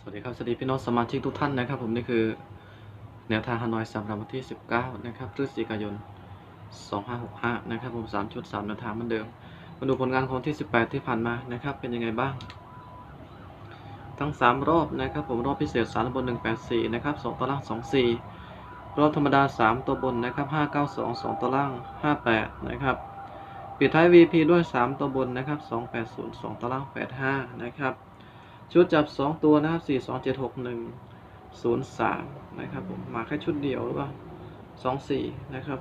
สวัสดีครับ สวัสดีพี่น้องสมาชิกทุกท่านนะครับ ผมนี่คือแนวทางฮานอยสำหรับวันที่ 19 นะครับพฤศจิกายน 2565 นะครับ ผม 3 ชุด 3 แนวทางเหมือนเดิม มาดูผลงานของที่ 18 ที่ผ่านมานะครับ เป็นยังไงบ้าง ทั้ง 3 รอบนะครับ ผมรอบพิเศษ3ตัวบน 184 นะครับ 2 ตัวล่าง 24 รอบธรรมดา 3 ตัวบนนะครับ 592 2 ตัวล่าง 58 นะครับ ปิดท้าย VP ด้วย 3 ตัวบนนะครับ 280 2 ตัวล่าง 85 นะครับ ชุดจับ 2 ตัวนะครับ 4 2 7 6 1 0 3 นะครับผม มาแค่ชุดเดียวหรือเปล่า2 4 นะครับ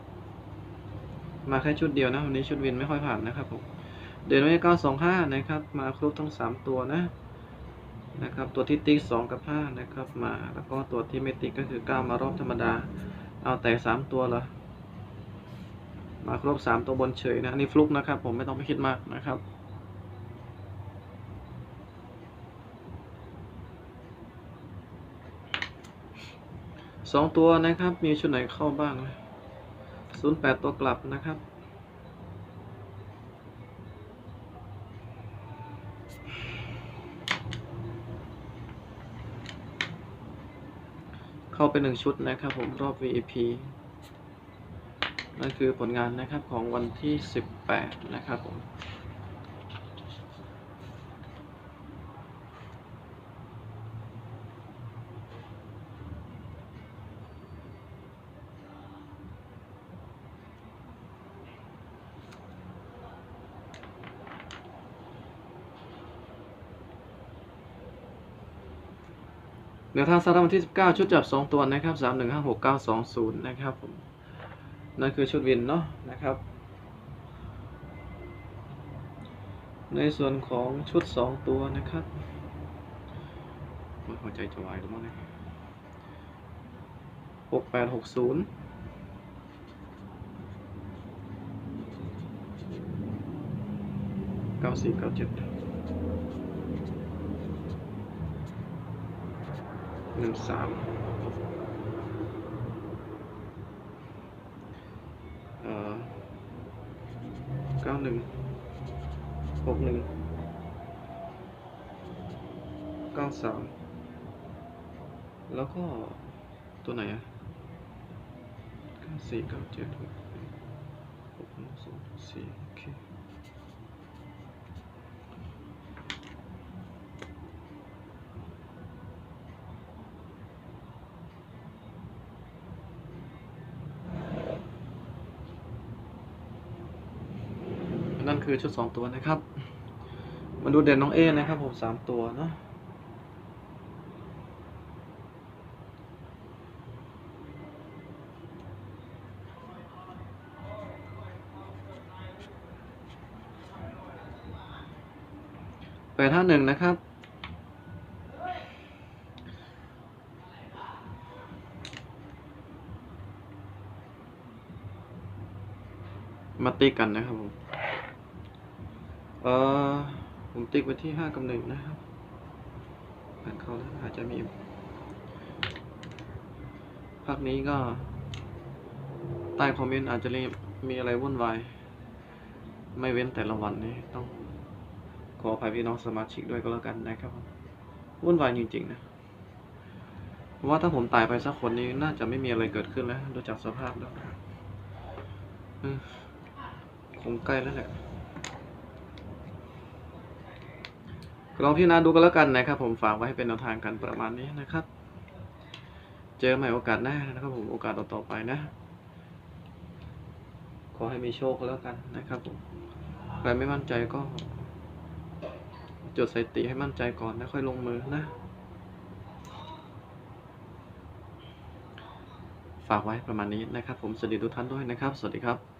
มาแค่ชุดเดียวนะวันนี้ชุดวินไม่ค่อยผ่านนะครับผม เดินไว้9 2 5 นะครับ มาครบทั้ง 3 ตัวนะนะครับ ตัวที่ติ๊ก2กับ 5 นะครับ มา แล้วก็ตัวที่ไม่ติ๊กก็คือ 9 มารอบธรรมดา เอาแต่ 3 ตัวเหรอมาครบ 3 ตัวบนเฉยนะอันนี้ฟลุกนะครับ ผมไม่ต้องไปคิดมากนะครับ สองตัวนะครับ มีชุดไหนเข้าบ้างศูนย์แปดตัวกลับนะครับ เข้าไปหนึ่งชุดนะครับผมรอบ VEP นั่นคือผลงานนะครับของวันที่ 18 นะครับผม แนวทางสำหรับวันที่ 19 ชุดจับ 2 ตัวนะครับ 3 1 5 6 9 2 0 นะครับผมนั่นคือชุดวินเนาะนะครับ ในส่วนของชุด 2 ตัวนะครับมันหัวใจจะวายหรือไม่หกแปดหกศูนย์เก้าสี่เก้าเจ็ด หนึ่งสามเอ่อเก้าหนึ่งหกหนึ่งเก้าสามแล้วก็ตัวไหนอะเก้าสี่เก้าเจ็ดหกหกหนึ่งสองสี่โอเค คือชุดสองตัวนะครับ มาดูเด่นน้องเอนะครับผมสามตัวเนาะแปดห้าหนึ่งนะครับมาตีกันนะครับผม ออผมติ๊กไว้ที่ห้ากับหนึ่งนะครับอ่านเขาแล้วอาจจะมีภาคนี้ก็ ใต้คอมเมนต์อาจจะมีอะไรวุ่นวาย ไม่เว้นแต่ละวันนี้ต้อง ขออภัยพี่น้องสมาชิกด้วยก็แล้วกันนะครับผมวุ่นวายจริง ๆนะเพราะว่าถ้าผมตายไปสักคนนี้น่าจะไม่มีอะไรเกิดขึ้นแล้วดูจากสภาพแล้วคงใกล้แล้วแหละ ลองพี่นาดูกันแล้วกันนะครับ ผมฝากไว้ให้เป็นแนวทางกันประมาณนี้นะครับ เจอใหม่โอกาสหน้านะครับ ผมโอกาสต่อๆไปนะ ขอให้มีโชคก็แล้วกันนะครับผมใครไม่มั่นใจก็ จดสติให้มั่นใจก่อนแล้วค่อยลงมือนะ ฝากไว้ประมาณนี้นะครับ ผมสวัสดีทุกท่านด้วยนะครับ สวัสดีครับ